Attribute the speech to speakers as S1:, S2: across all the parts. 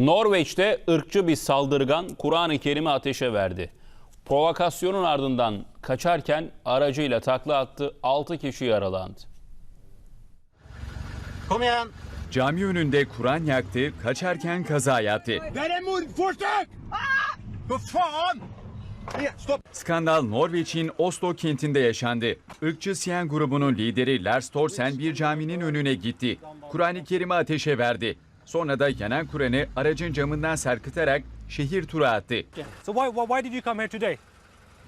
S1: Norveç'te ırkçı bir saldırgan Kur'an-ı Kerim'i ateşe verdi. Provokasyonun ardından kaçarken aracıyla takla attı, 6 kişi yaralandı.
S2: Kom igen!
S3: Cami önünde Kur'an yaktı, kaçarken kaza yaptı.
S2: Där är mordförsök! Vad fan! Nej, Stopp!
S3: Skandal Norveç'in Oslo kentinde yaşandı. Irkçı Siyen grubunun lideri Lars Thorsen bir caminin önüne gitti. Kur'an-ı Kerim'i ateşe verdi. Sonra da yanan Kur'an'ı aracın camından sarkıtarak şehir turu attı.
S4: So why, why, why did you come here today?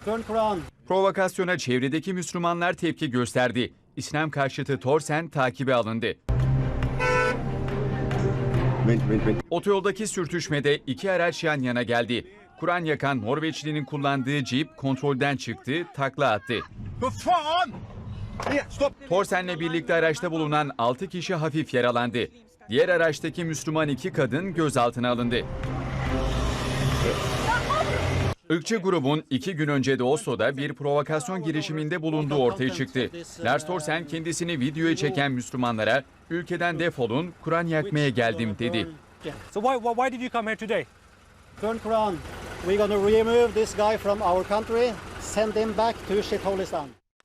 S2: Burn Quran!
S3: Provokasyona çevredeki Müslümanlar tepki gösterdi. İslam karşıtı Thorsen takibe alındı. Otoyoldaki sürtüşmede iki araç yan yana geldi. Kur'an yakan Norveçlinin kullandığı cip kontrolden çıktı, takla attı. Torsen'le birlikte araçta bulunan 6 kişi hafif yaralandı. Diğer araçtaki Müslüman iki kadın gözaltına alındı. Irkçı grubun iki gün önce de Oslo'da bir provokasyon girişiminde bulunduğu ortaya çıktı. Lars Thorsen kendisini videoya çeken Müslümanlara ülkeden defolun, Kur'an yakmaya geldim dedi.
S4: So why, why, did you come here today?
S2: Burn Quran! We're gonna remove this guy from our country, send him back to Shitholistan.